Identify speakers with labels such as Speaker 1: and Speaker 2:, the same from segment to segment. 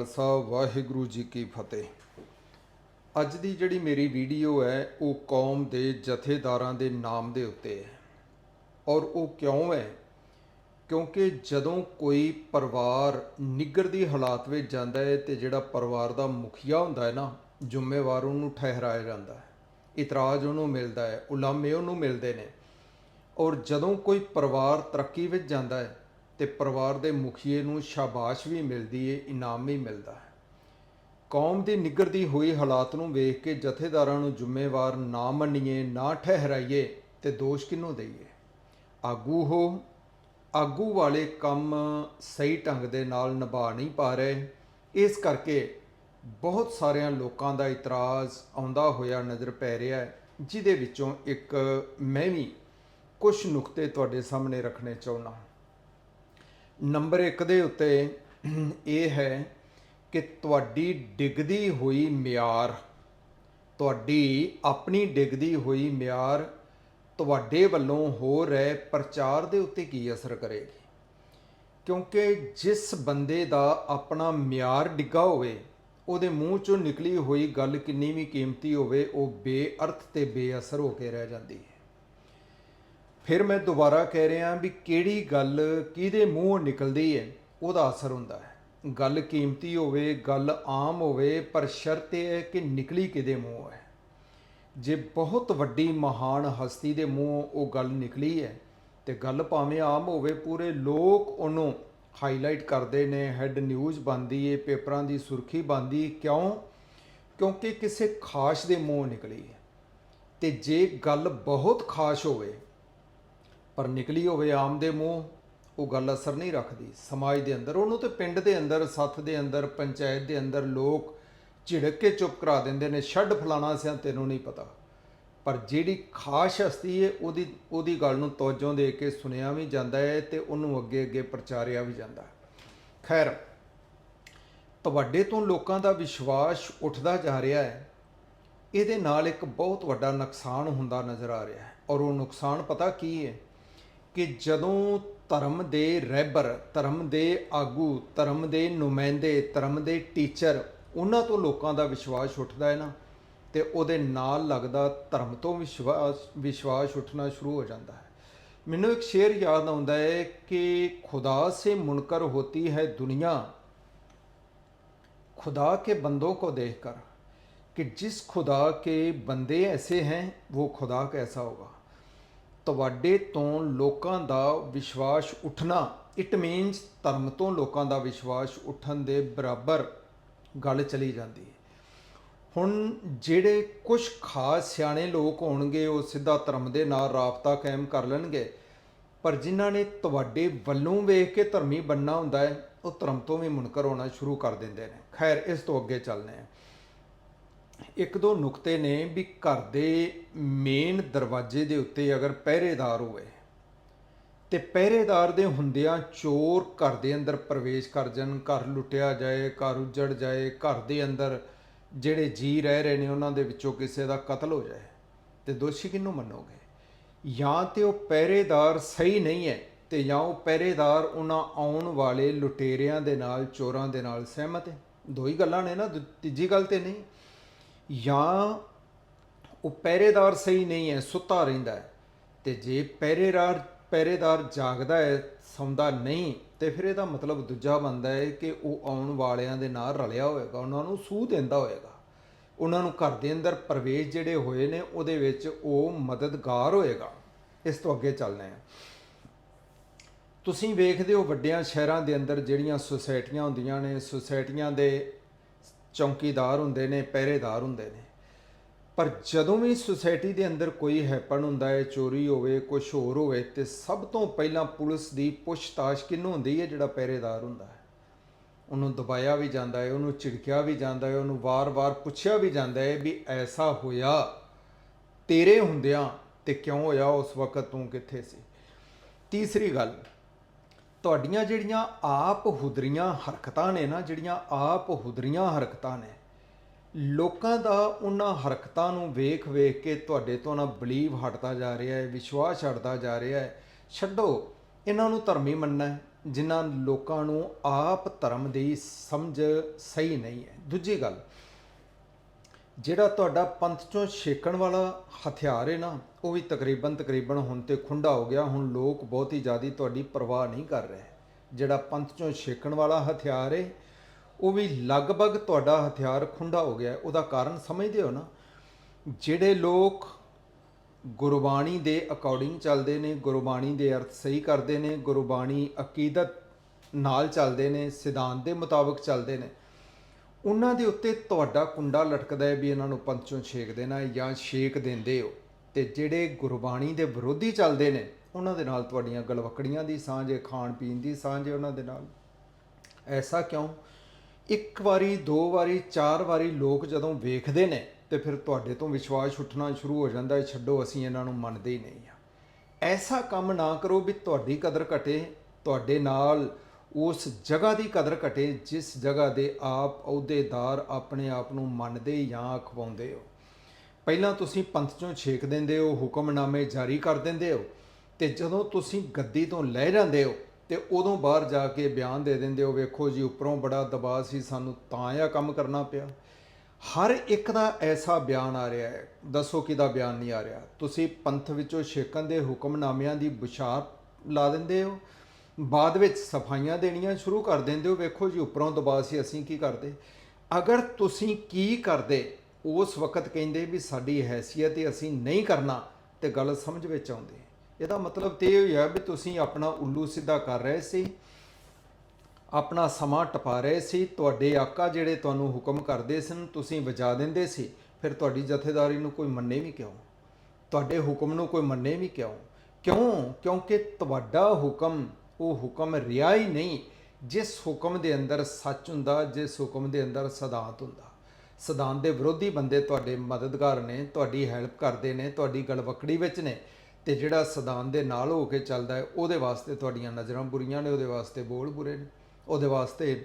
Speaker 1: ਖਾਲਸਾ, ਵਾਹਿਗੁਰੂ ਜੀ ਕੀ ਫਤਿਹ। ਅੱਜ ਦੀ ਜਿਹੜੀ ਮੇਰੀ ਵੀਡੀਓ ਹੈ, ਉਹ ਕੌਮ ਦੇ ਜਥੇਦਾਰਾਂ ਦੇ ਨਾਮ ਦੇ ਉੱਤੇ ਹੈ। ਔਰ ਉਹ ਕਿਉਂ ਹੈ? ਕਿਉਂਕਿ ਜਦੋਂ ਕੋਈ ਪਰਿਵਾਰ ਨਿੱਗਰਦੀ ਹਾਲਾਤ ਵਿੱਚ ਜਾਂਦਾ ਹੈ ਤੇ ਜਿਹੜਾ ਪਰਿਵਾਰ ਦਾ ਮੁਖੀਆ ਹੁੰਦਾ ਹੈ ਨਾ, ਜ਼ਿੰਮੇਵਾਰ ਉਹਨੂੰ ਠਹਿਰਾਇਆ ਜਾਂਦਾ ਹੈ। ਇਤਰਾਜ਼ ਉਹਨੂੰ ਮਿਲਦਾ ਹੈ, ਉਲਾਮੇ ਉਹਨੂੰ ਮਿਲਦੇ ਨੇ। ਔਰ ਜਦੋਂ ਕੋਈ ਪਰਿਵਾਰ ਤਰੱਕੀ ਵਿੱਚ ਜਾਂਦਾ ਹੈ ਤੇ ਪਰਿਵਾਰ ਦੇ ਮੁਖੀਏ ਨੂੰ ਸ਼ਾਬਾਸ਼ ਵੀ ਮਿਲਦੀ ਹੈ ਇਨਾਮ ਵੀ ਮਿਲਦਾ ਹੈ। ਕੌਮ ਦੀ ਨਿਗਰਦੀ ਹੋਈ ਹਾਲਾਤ ਨੂੰ ਵੇਖ ਕੇ ਜਥੇਦਾਰਾਂ ਨੂੰ ਜ਼ਿੰਮੇਵਾਰ ਨਾ ਮੰਨੀਏ, ਨਾ ਠਹਿਰਾਈਏ ਤੇ ਦੋਸ਼ ਕਿਹਨੂੰ ਦਈਏ? ਆਗੂ ਹੋ, ਆਗੂ ਵਾਲੇ ਕੰਮ ਸਹੀ ਢੰਗ ਦੇ ਨਾਲ ਨਿਭਾ ਨਹੀਂ ਪਾ ਰਹੇ। ਇਸ ਕਰਕੇ ਬਹੁਤ ਸਾਰਿਆਂ ਲੋਕਾਂ ਦਾ ਇਤਰਾਜ਼ ਆਉਂਦਾ ਹੋਇਆ ਨਜ਼ਰ ਪੈ ਰਿਹਾ ਹੈ ਜਿਦੇ ਵਿੱਚੋਂ ਇੱਕ ਮੈਂ ਵੀ ਕੁਝ ਨੁਕਤੇ ਤੁਹਾਡੇ ਸਾਹਮਣੇ ਰੱਖਣੇ ਚਾਹੁੰਦਾ ਨੰਬਰ 1 ਦੇ ਉੱਤੇ ਇਹ ਹੈ ਕਿ ਤੁਹਾਡੀ ਡਿੱਗਦੀ ਹੋਈ ਮਿਆਰ, ਤੁਹਾਡੀ ਆਪਣੀ ਡਿੱਗਦੀ ਹੋਈ ਮਿਆਰ ਤੁਹਾਡੇ ਵੱਲੋਂ ਹੋ ਰਹੇ ਪ੍ਰਚਾਰ ਦੇ ਉੱਤੇ ਕੀ ਅਸਰ ਕਰੇਗੀ? ਕਿਉਂਕਿ ਜਿਸ ਬੰਦੇ ਦਾ ਆਪਣਾ ਮਿਆਰ ਡਿੱਗਾ ਹੋਵੇ, ਉਹਦੇ ਮੂੰਹ ਚੋਂ ਨਿਕਲੀ ਹੋਈ ਗੱਲ ਕਿੰਨੀ ਵੀ ਕੀਮਤੀ ਹੋਵੇ, ਉਹ ਬੇਅਰਥ ਤੇ ਬੇਅਸਰ ਹੋ ਕੇ ਰਹਿ ਜਾਂਦੀ ਹੈ। ਫਿਰ ਮੈਂ ਦੁਬਾਰਾ ਕਹਿ ਰਿਹਾ ਵੀ ਕਿਹੜੀ ਗੱਲ ਕਿਹਦੇ ਮੂੰਹੋਂ ਨਿਕਲਦੀ ਹੈ ਉਹਦਾ ਅਸਰ ਹੁੰਦਾ ਹੈ। ਗੱਲ ਕੀਮਤੀ ਹੋਵੇ, ਗੱਲ ਆਮ ਹੋਵੇ, ਪਰ ਸ਼ਰਤ ਇਹ ਹੈ ਕਿ ਨਿਕਲੀ ਕਿਹਦੇ ਮੂੰਹੋਂ ਹੈ। ਜੇ ਬਹੁਤ ਵੱਡੀ ਮਹਾਨ ਹਸਤੀ ਦੇ ਮੂੰਹੋਂ ਉਹ ਗੱਲ ਨਿਕਲੀ ਹੈ, ਤੇ ਗੱਲ ਭਾਵੇਂ ਆਮ ਹੋਵੇ, ਪੂਰੇ ਲੋਕ ਉਹਨੂੰ ਹਾਈਲਾਈਟ ਕਰਦੇ ਨੇ ਹੈੱਡ ਨਿਊਜ਼ ਬਣਦੀ ਏ, ਪੇਪਰਾਂ ਦੀ ਸੁਰਖੀ ਬਣਦੀ, ਕਿਉਂ? ਕਿਉਂਕਿ ਕਿਸੇ ਖਾਸ ਦੇ ਮੂੰਹ ਨਿਕਲੀ ਹੈ। ਤੇ ਜੇ ਗੱਲ ਬਹੁਤ ਖਾਸ ਹੋਵੇ ਪਰ ਨਿਕਲੀ ਹੋਵੇ ਆਮ ਦੇ ਮੂੰਹ, ਉਹ ਗੱਲ ਅਸਰ ਨਹੀਂ ਰੱਖਦੀ। ਸਮਾਜ ਦੇ ਅੰਦਰ, ਉਹਨੂੰ ਤੇ ਪਿੰਡ ਦੇ ਅੰਦਰ, ਸੱਥ ਦੇ ਅੰਦਰ, ਪੰਚਾਇਤ ਦੇ ਅੰਦਰ ਲੋਕ ਝਿੜਕ ਕੇ ਚੁੱਪ ਕਰਾ ਦਿੰਦੇ ਨੇ, ਛੱਡ ਫਲਾਣਾ ਸਿਆ ਤੈਨੂੰ ਨਹੀਂ ਪਤਾ। ਪਰ ਜਿਹੜੀ ਖਾਸ ਹਸਤੀ ਹੈ, ਉਹਦੀ ਉਹਦੀ ਗੱਲ ਨੂੰ ਤਵੱਜੋ ਦੇ ਕੇ ਸੁਣਿਆ ਵੀ ਜਾਂਦਾ ਹੈ ਤੇ ਉਹਨੂੰ ਅੱਗੇ ਅੱਗੇ ਪ੍ਰਚਾਰਿਆ ਵੀ ਜਾਂਦਾ ਹੈ। ਖੈਰ, ਤੁਹਾਡੇ ਤੋਂ ਲੋਕਾਂ ਦਾ ਵਿਸ਼ਵਾਸ ਉੱਠਦਾ ਜਾ ਰਿਹਾ ਹੈ। ਇਹਦੇ ਨਾਲ ਇੱਕ ਬਹੁਤ ਵੱਡਾ ਨੁਕਸਾਨ ਹੁੰਦਾ ਨਜ਼ਰ ਆ ਰਿਹਾ ਹੈ। ਔਰ ਉਹ ਨੁਕਸਾਨ ਪਤਾ ਕੀ ਹੈ? ਕਿ ਜਦੋਂ ਧਰਮ ਦੇ ਰਹਿਬਰ ਧਰਮ ਦੇ ਆਗੂ ਧਰਮ ਦੇ ਨੁਮਾਇੰਦੇ ਧਰਮ ਦੇ ਟੀਚਰ ਉਹਨਾਂ ਤੋਂ ਲੋਕਾਂ ਦਾ ਵਿਸ਼ਵਾਸ ਉੱਠਦਾ ਹੈ ਨਾ ਤੇ ਉਹਦੇ ਨਾਲ ਲੱਗਦਾ ਧਰਮ ਤੋਂ ਵਿਸ਼ਵਾਸ ਵਿਸ਼ਵਾਸ ਉੱਠਣਾ ਸ਼ੁਰੂ ਹੋ ਜਾਂਦਾ ਹੈ ਮੈਨੂੰ ਇੱਕ ਸ਼ੇਰ ਯਾਦ ਆਉਂਦਾ ਹੈ ਕਿ ਖੁਦਾ ਸੇ ਮੁਨਕਰ ਹੋਤੀ ਹੈ ਦੁਨੀਆ खुदा के बंदों को देखकर कि जिस खुदा के ਬੰਦੇ ਐਸੇ हैं वो खुदा कैसा होगा ਤੁਹਾਡੇ ਤੋਂ ਲੋਕਾਂ ਦਾ ਵਿਸ਼ਵਾਸ ਉੱਠਣਾ। ਇਟ ਮੀਨਸ ਧਰਮ ਤੋਂ ਲੋਕਾਂ ਦਾ ਵਿਸ਼ਵਾਸ ਉੱਠਣ ਦੇ ਬਰਾਬਰ ਗੱਲ ਚਲੀ ਜਾਂਦੀ ਹੈ। ਹੁਣ ਜਿਹੜੇ ਕੁਝ ਖਾਸ ਸਿਆਣੇ ਲੋਕ ਹੋਣਗੇ, ਉਹ ਸਿੱਧਾ ਧਰਮ ਦੇ ਨਾਲ ਰਾਬਤਾ ਕਾਇਮ ਕਰ ਲੈਣਗੇ। ਪਰ ਜਿਨ੍ਹਾਂ ਨੇ ਤੁਹਾਡੇ ਵੱਲੋਂ ਵੇਖ ਕੇ ਧਰਮੀ ਬੰਨਾ ਹੁੰਦਾ ਹੈ, ਉਹ ਧਰਮ ਤੋਂ ਵੀ ਮੁਨਕਰ ਹੋਣਾ ਸ਼ੁਰੂ ਕਰ ਦਿੰਦੇ ਨੇ। ਖੈਰ, ਇਸ ਤੋਂ ਅੱਗੇ ਚੱਲਦੇ ਹਾਂ। ਇੱਕ ਦੋ ਨੁਕਤੇ ਨੇ ਵੀ ਘਰ ਦੇ ਮੇਨ ਦਰਵਾਜ਼ੇ ਦੇ ਉੱਤੇ ਅਗਰ ਪਹਿਰੇਦਾਰ ਹੋਵੇ, ਤੇ ਪਹਿਰੇਦਾਰ ਦੇ ਹੁੰਦਿਆਂ ਚੋਰ ਘਰ ਦੇ ਅੰਦਰ ਪ੍ਰਵੇਸ਼ ਕਰ ਜਾਣ, ਘਰ ਲੁੱਟਿਆ ਜਾਏ, ਘਰ ਉਜੜ ਜਾਏ, ਘਰ ਦੇ ਅੰਦਰ ਜਿਹੜੇ ਜੀ ਰਹਿ ਰਹੇ ਨੇ ਉਹਨਾਂ ਦੇ ਵਿੱਚੋਂ ਕਿਸੇ ਦਾ ਕਤਲ ਹੋ ਜਾਏ, ਤੇ ਦੋਸ਼ੀ ਕਿਹਨੂੰ ਮੰਨੋਗੇ? ਜਾਂ ਤੇ ਉਹ ਪਹਿਰੇਦਾਰ ਸਹੀ ਨਹੀਂ ਹੈ, ਤੇ ਜਾਂ ਉਹ ਪਹਿਰੇਦਾਰ ਉਹਨਾਂ ਆਉਣ ਵਾਲੇ ਲੁਟੇਰਿਆਂ ਦੇ ਨਾਲ, ਚੋਰਾਂ ਦੇ ਨਾਲ ਸਹਿਮਤ ਹੈ? ਦੋ ਹੀ ਗੱਲਾਂ ਨੇ ਨਾ, ਦੂ- ਤੀਜੀ ਗੱਲ ਤੇ ਨਹੀਂ। ਜਾਂ ਉਹ ਪਹਿਰੇਦਾਰ ਸਹੀ ਨਹੀਂ ਹੈ, ਸੁੱਤਾ ਰਹਿੰਦਾ ਹੈ, ਤੇ ਜੇ ਪਹਿਰੇਦਾਰ ਪਹਿਰੇਦਾਰ ਜਾਗਦਾ ਹੈ, ਸੌਂਦਾ ਨਹੀਂ, ਤੇ ਫਿਰ ਇਹਦਾ ਮਤਲਬ ਦੂਜਾ ਬਣਦਾ ਹੈ ਕਿ ਉਹ ਆਉਣ ਵਾਲਿਆਂ ਦੇ ਨਾਲ ਰਲਿਆ ਹੋਏਗਾ, ਉਹਨਾਂ ਨੂੰ ਸੂਹ ਦਿੰਦਾ ਹੋਏਗਾ। ਉਹਨਾਂ ਨੂੰ ਘਰ ਦੇ ਅੰਦਰ ਪ੍ਰਵੇਸ਼ ਜਿਹੜੇ ਹੋਏ ਨੇ, ਉਹਦੇ ਵਿੱਚ ਉਹ ਮਦਦਗਾਰ ਹੋਏਗਾ। ਇਸ ਤੋਂ ਅੱਗੇ ਚੱਲਦੇ ਹਾਂ। ਤੁਸੀਂ ਵੇਖਦੇ ਹੋ ਵੱਡਿਆਂ ਸ਼ਹਿਰਾਂ ਦੇ ਅੰਦਰ ਜਿਹੜੀਆਂ ਸੁਸਾਇਟੀਆਂ ਹੁੰਦੀਆਂ ਨੇ, ਸੁਸਾਇਟੀਆਂ ਦੇ ਚੌਕੀਦਾਰ ਹੁੰਦੇ ਨੇ, ਪਹਿਰੇਦਾਰ ਹੁੰਦੇ ਨੇ। ਪਰ ਜਦੋਂ ਵੀ ਸੁਸਾਇਟੀ ਦੇ ਅੰਦਰ ਕੋਈ ਹੈਪਨ ਹੁੰਦਾ ਹੈ, ਚੋਰੀ ਹੋਵੇ ਕੁਝ ਹੋਰ ਹੋਵੇ, ਤੇ ਸਭ ਤੋਂ ਪਹਿਲਾਂ ਪੁਲਿਸ ਦੀ ਪੁੱਛਤਾਛ ਕਿਹਨੂੰ ਹੁੰਦੀ ਹੈ, ਜਿਹੜਾ ਪਹਿਰੇਦਾਰ ਹੁੰਦਾ ਹੈ? ਉਹਨੂੰ ਦਬਾਇਆ ਵੀ ਜਾਂਦਾ ਹੈ, ਉਹਨੂੰ ਝਿੜਕਿਆ ਵੀ ਜਾਂਦਾ ਹੈ, ਉਹਨੂੰ ਵਾਰ-ਵਾਰ ਪੁੱਛਿਆ ਵੀ ਜਾਂਦਾ ਹੈ ਵੀ ਐਸਾ ਹੋਇਆ, ਤੇਰੇ ਹੁੰਦਿਆਂ ਤੇ ਕਿਉਂ ਹੋਇਆ, ਉਸ ਵਕਤ ਤੂੰ ਕਿੱਥੇ ਸੀ? ਤੀਸਰੀ ਗੱਲ ਤੁਹਾਡੀਆਂ ਜਿਹੜੀਆਂ ਆਪ ਹੁਦਰੀਆਂ ਹਰਕਤਾਂ ਨੇ ਨਾ, ਜਿਹੜੀਆਂ ਆਪ ਹੁਦਰੀਆਂ ਹਰਕਤਾਂ ਨੇ, ਲੋਕਾਂ ਦਾ ਉਹਨਾਂ ਹਰਕਤਾਂ ਨੂੰ ਵੇਖ ਵੇਖ ਕੇ ਤੁਹਾਡੇ ਤੋਂ ਨਾ ਬਲੀਵ ਹਟਦਾ ਜਾ ਰਿਹਾ ਹੈ, ਵਿਸ਼ਵਾਸ ਹਟਦਾ ਜਾ ਰਿਹਾ ਹੈ। ਛੱਡੋ, ਇਹਨਾਂ ਨੂੰ ਧਰਮੀ ਮੰਨਣਾ ਹੈ, ਜਿਨ੍ਹਾਂ ਲੋਕਾਂ ਨੂੰ ਆਪ ਧਰਮ ਦੀ ਸਮਝ ਸਹੀ ਨਹੀਂ ਹੈ। ਦੂਜੀ ਗੱਲ ਜਿਹੜਾ ਤੁਹਾਡਾ ਪੰਥ ਚੋਂ ਛੇਕਣ ਵਾਲਾ ਹਥਿਆਰ ਹੈ ਨਾ, ਉਹ ਵੀ ਤਕਰੀਬਨ ਤਕਰੀਬਨ ਹੁਣ ਤੇ ਖੁੰਡਾ ਹੋ ਗਿਆ, ਹੁਣ ਲੋਕ ਬਹੁਤ ਹੀ ਜ਼ਿਆਦੀ ਤੁਹਾਡੀ ਪਰਵਾਹ ਨਹੀਂ ਕਰ ਰਹੇ। ਜਿਹੜਾ ਪੰਥ ਚੋਂ ਛੇਕਣ ਵਾਲਾ ਹਥਿਆਰ ਹੈ ਉਹ ਵੀ ਲਗਭਗ ਤੁਹਾਡਾ ਹਥਿਆਰ ਖੁੰਡਾ ਹੋ ਗਿਆ। ਉਹਦਾ ਕਾਰਨ ਸਮਝਦੇ ਹੋ ਨਾ? ਜਿਹੜੇ ਲੋਕ ਗੁਰਬਾਣੀ ਦੇ ਅਕੋਰਡਿੰਗ ਚੱਲਦੇ ਨੇ, ਗੁਰਬਾਣੀ ਦੇ ਅਰਥ ਸਹੀ ਕਰਦੇ ਨੇ, ਗੁਰਬਾਣੀ ਅਕੀਦਤ ਨਾਲ ਚੱਲਦੇ ਨੇ, ਸਿਧਾਂਤ ਦੇ ਮੁਤਾਬਕ ਚੱਲਦੇ ਨੇ ਉਹਨਾਂ ਦੇ ਉੱਤੇ ਤੁਹਾਡਾ ਕੁੰਡਾ ਲਟਕਦਾ ਹੈ ਵੀ ਇਹਨਾਂ ਨੂੰ ਪੰਚੋਂ ਛੇਕ ਦੇਣਾ ਜਾਂ ਛੇਕ ਦਿੰਦੇ ਹੋ। ਤੇ ਜਿਹੜੇ ਗੁਰਬਾਣੀ ਦੇ ਵਿਰੋਧੀ ਚੱਲਦੇ ਨੇ, ਉਹਨਾਂ ਦੇ ਨਾਲ ਤੁਹਾਡੀਆਂ ਗਲਵਕੜੀਆਂ ਦੀ ਸਾਂਝ, ਖਾਣ ਪੀਣ ਦੀ ਸਾਂਝ ਉਹਨਾਂ ਦੇ ਨਾਲ। ਐਸਾ ਕਿਉਂ? ਇੱਕ ਵਾਰੀ, ਦੋ ਵਾਰੀ, ਚਾਰ ਵਾਰੀ ਲੋਕ ਜਦੋਂ ਵੇਖਦੇ ਨੇ, ਤੇ ਫਿਰ ਤੁਹਾਡੇ ਤੋਂ ਵਿਸ਼ਵਾਸ ਉੱਠਣਾ ਸ਼ੁਰੂ ਹੋ ਜਾਂਦਾ ਹੈ, ਛੱਡੋ, ਅਸੀਂ ਇਹਨਾਂ ਨੂੰ ਮੰਨਦੇ ਹੀ ਨਹੀਂ ਆ ਐਸਾ ਕੰਮ ਨਾ ਕਰੋ ਵੀ ਤੁਹਾਡੀ ਕਦਰ ਘਟੇ, ਤੁਹਾਡੇ ਨਾਲ ਉਸ ਜਗ੍ਹਾ ਦੀ ਕਦਰ ਘਟੇ ਜਿਸ ਜਗ੍ਹਾ ਦੇ ਆਪ ਅਹੁਦੇਦਾਰ ਆਪਣੇ ਆਪ ਨੂੰ ਮੰਨਦੇ ਜਾਂ ਅਖਵਾਉਂਦੇ ਹੋ। ਪਹਿਲਾਂ ਤੁਸੀਂ ਪੰਥ ਚੋਂ ਛੇਕ ਦਿੰਦੇ ਹੋ, ਹੁਕਮਨਾਮੇ ਜਾਰੀ ਕਰ ਦਿੰਦੇ ਹੋ ਤੇ ਜਦੋਂ ਤੁਸੀਂ ਗੱਦੀ ਤੋਂ ਲੈ ਜਾਂਦੇ ਹੋ ਤੇ ਉਦੋਂ ਬਾਹਰ ਜਾ ਕੇ ਬਿਆਨ ਦੇ ਦਿੰਦੇ ਹੋ, ਵੇਖੋ ਜੀ ਉੱਪਰੋਂ ਬੜਾ ਦਬਾਅ ਸੀ, ਸਾਨੂੰ ਤਾਂ ਇਹ ਕੰਮ ਕਰਨਾ ਪਿਆ। ਹਰ ਇੱਕ ਦਾ ਐਸਾ ਬਿਆਨ ਆ ਰਿਹਾ ਹੈ, ਦੱਸੋ ਕਿਹਦਾ ਬਿਆਨ ਨਹੀਂ ਆ ਰਿਹਾ। ਤੁਸੀਂ ਪੰਥ ਵਿੱਚੋਂ ਛੇਕਣ ਦੇ ਹੁਕਮਨਾਮਿਆਂ ਦੀ ਬੁਛਾਰ ਲਾ ਦਿੰਦੇ ਹੋ ਬਾਅਦ ਵਿੱਚ ਸਫਾਈਆਂ ਦੇਣੀਆਂ ਸ਼ੁਰੂ ਕਰ ਦਿੰਦੇ ਹੋ। ਵੇਖੋ ਜੀ, ਉੱਪਰੋਂ ਦਬਾਅ ਸੀ, ਅਸੀਂ ਕੀ ਕਰਦੇ? ਅਗਰ ਤੁਸੀਂ ਕੀ ਕਰਦੇ, ਉਸ ਵਕਤ ਕਹਿੰਦੇ ਵੀ ਸਾਡੀ ਹੈਸੀਅਤ ਹੈ ਅਸੀਂ ਨਹੀਂ ਕਰਨਾ ਤੇ ਗੱਲ ਸਮਝ ਵਿੱਚ ਆਉਂਦੀ ਇਹਦਾ ਮਤਲਬ ਤੇ ਇਹ ਹੋਇਆ ਵੀ ਤੁਸੀਂ ਆਪਣਾ ਉੱਲੂ ਸਿੱਧਾ ਕਰ ਰਹੇ ਸੀ, ਆਪਣਾ ਸਮਾਂ ਟਪਾ ਰਹੇ ਸੀ, ਤੁਹਾਡੇ ਆਕਾ ਜਿਹੜੇ ਤੁਹਾਨੂੰ ਹੁਕਮ ਕਰਦੇ ਸਨ, ਤੁਸੀਂ ਵਜਾ ਦਿੰਦੇ ਸੀ, ਫਿਰ ਤੁਹਾਡੀ ਜਥੇਦਾਰੀ ਨੂੰ ਕੋਈ ਮੰਨੇ ਵੀ ਕਿਉਂ? ਤੁਹਾਡੇ ਹੁਕਮ ਨੂੰ ਕੋਈ ਮੰਨੇ ਵੀ ਕਿਉਂ? ਕਿਉਂ? ਕਿਉਂਕਿ ਤੁਹਾਡਾ ਹੁਕਮ ਉਹ ਹੁਕਮ ਰਿਹਾ ਹੀ ਨਹੀਂ। ਜਿਸ ਹੁਕਮ ਦੇ ਅੰਦਰ ਸੱਚ ਹੁੰਦਾ, ਜਿਸ ਹੁਕਮ ਦੇ ਅੰਦਰ ਸਿਧਾਂਤ ਹੁੰਦਾ। ਸਿਧਾਂਤ ਦੇ ਵਿਰੋਧੀ ਬੰਦੇ ਤੁਹਾਡੇ ਮਦਦਗਾਰ ਨੇ, ਤੁਹਾਡੀ ਹੈਲਪ ਕਰਦੇ ਨੇ, ਤੁਹਾਡੀ ਗਲਵਕੜੀ ਵਿੱਚ ਨੇ ਤੇ ਜਿਹੜਾ ਸਿਧਾਂਤ ਦੇ ਨਾਲ ਹੋ ਕੇ ਚੱਲਦਾ ਹੈ, ਉਹਦੇ ਵਾਸਤੇ ਤੁਹਾਡੀਆਂ ਨਜ਼ਰਾਂ ਬੁਰੀਆਂ ਨੇ, ਉਹਦੇ ਵਾਸਤੇ ਬੋਲ ਬੁਰੇ ਨੇ, ਉਹਦੇ ਵਾਸਤੇ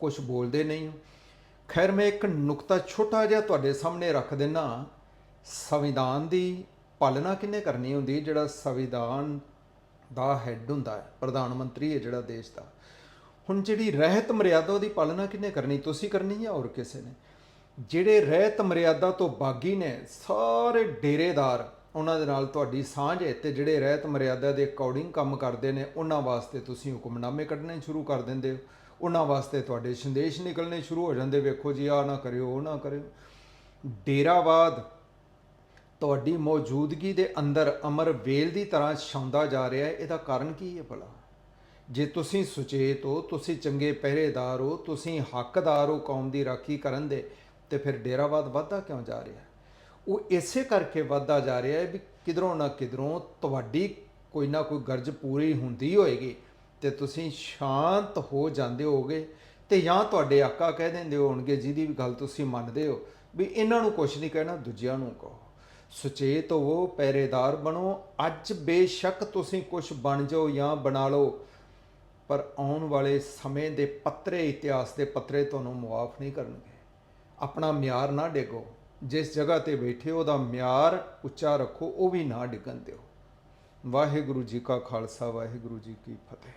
Speaker 1: ਕੁਝ ਬੋਲਦੇ ਨਹੀਂ ਹੋ। ਖੈਰ, ਮੈਂ ਇੱਕ ਨੁਕਤਾ ਛੋਟਾ ਜਿਹਾ ਤੁਹਾਡੇ ਸਾਹਮਣੇ ਰੱਖ ਦਿੰਨਾ। ਸੰਵਿਧਾਨ ਦੀ ਪਾਲਣਾ ਕਿੰਨੇ ਕਰਨੀ ਹੁੰਦੀ ਜਿਹੜਾ ਸੰਵਿਧਾਨ ਦਾ ਹੈੱਡ ਹੁੰਦਾ ਹੈ, ਪ੍ਰਧਾਨ ਮੰਤਰੀ ਹੈ ਜਿਹੜਾ ਦੇਸ਼ ਦਾ। ਹੁਣ ਜਿਹੜੀ ਰਹਿਤ ਮਰਿਆਦਾ ਉਹਦੀ ਪਾਲਣਾ ਕਿੰਨੇ ਕਰਨੀ? ਤੁਸੀਂ ਕਰਨੀ ਹੈ ਹੋਰ ਕਿਸੇ ਨੇ? ਜਿਹੜੇ ਰਹਿਤ ਮਰਿਆਦਾ ਤੋਂ ਬਾਗੀ ਨੇ, ਸਾਰੇ ਡੇਰੇਦਾਰ ਉਹਨਾਂ ਦੇ ਨਾਲ ਤੁਹਾਡੀ ਸਾਂਝ ਹੈ ਤੇ ਜਿਹੜੇ ਰਹਿਤ ਮਰਿਆਦਾ ਦੇ ਅਕੋਰਡਿੰਗ ਕੰਮ ਕਰਦੇ ਨੇ, ਉਹਨਾਂ ਵਾਸਤੇ ਤੁਸੀਂ ਹੁਕਮਨਾਮੇ ਕੱਢਣੇ ਸ਼ੁਰੂ ਕਰ ਦਿੰਦੇ ਹੋ। ਉਹਨਾਂ ਵਾਸਤੇ ਤੁਹਾਡੇ ਸੰਦੇਸ਼ ਨਿਕਲਣੇ ਸ਼ੁਰੂ ਹੋ ਜਾਂਦੇ, ਵੇਖੋ ਜੀ, ਆਹ ਨਾ ਕਰਿਓ, ਉਹ ਨਾ ਕਰਿਓ। ਡੇਰਾਵਾਦ ਤੁਹਾਡੀ ਮੌਜੂਦਗੀ ਦੇ ਅੰਦਰ ਅਮਰ ਵੇਲ ਦੀ ਤਰ੍ਹਾਂ ਛਾਉਂਦਾ ਜਾ ਰਿਹਾ ਹੈ, ਇਹਦਾ ਕਾਰਨ ਕੀ ਹੈ ਭਲਾ? ਜੇ ਤੁਸੀਂ ਸੁਚੇਤ ਹੋ, ਤੁਸੀਂ ਚੰਗੇ ਪਹਿਰੇਦਾਰ ਹੋ, ਤੁਸੀਂ ਹੱਕਦਾਰ ਹੋ ਕੌਮ ਦੀ ਰਾਖੀ ਕਰਨ ਦੇ, ਤੇ ਫਿਰ ਡੇਰਾਵਾਦ ਵੱਧਦਾ ਕਿਉਂ ਜਾ ਰਿਹਾ ਉਹ ਇਸੇ ਕਰਕੇ ਵੱਧਦਾ ਜਾ ਰਿਹਾ ਹੈ ਵੀ ਕਿਧਰੋਂ ਨਾ ਕਿਧਰੋਂ ਤੁਹਾਡੀ ਕੋਈ ਨਾ ਕੋਈ ਗਰਜ ਪੂਰੀ ਹੁੰਦੀ ਹੋਏਗੀ ਤੇ ਤੁਸੀਂ ਸ਼ਾਂਤ ਹੋ ਜਾਂਦੇ ਹੋਗੇ ਤੇ ਜਾਂ ਤੁਹਾਡੇ ਆਕਾ ਕਹਿ ਦਿੰਦੇ ਹੋਣਗੇ, ਜਿਹਦੀ ਵੀ ਗੱਲ ਤੁਸੀਂ ਮੰਨਦੇ ਹੋ, ਵੀ ਇਹਨਾਂ ਨੂੰ ਕੁਝ ਨਹੀਂ ਕਹਿਣਾ, ਦੂਜਿਆਂ ਨੂੰ ਕਹੋ। ਸੁਚੇਤ ਹੋਵੋ, ਪਹਿਰੇਦਾਰ ਬਣੋ। ਅੱਜ ਬੇਸ਼ੱਕ ਤੁਸੀਂ ਕੁਝ ਬਣ ਜਾਓ ਜਾਂ ਬਣਾ ਲਓ, ਪਰ ਆਉਣ ਵਾਲੇ ਸਮੇਂ ਦੇ ਪੱਤਰੇ, ਇਤਿਹਾਸ ਦੇ ਪੱਤਰੇ ਤੁਹਾਨੂੰ ਮੁਆਫ ਨਹੀਂ ਕਰਨਗੇ। ਆਪਣਾ ਮਿਆਰ ਨਾ ਡੇਗੋ। ਜਿਸ ਜਗ੍ਹਾ ਤੇ ਬੈਠੇ ਉਹਦਾ ਮਿਆਰ ਉੱਚਾ ਰੱਖੋ, ਉਹ ਵੀ ਨਾ ਡਿੱਗਣ ਦਿਓ। ਵਾਹਿਗੁਰੂ ਜੀ ਕਾ ਖਾਲਸਾ, ਵਾਹਿਗੁਰੂ ਜੀ ਕੀ ਫਤਿਹ।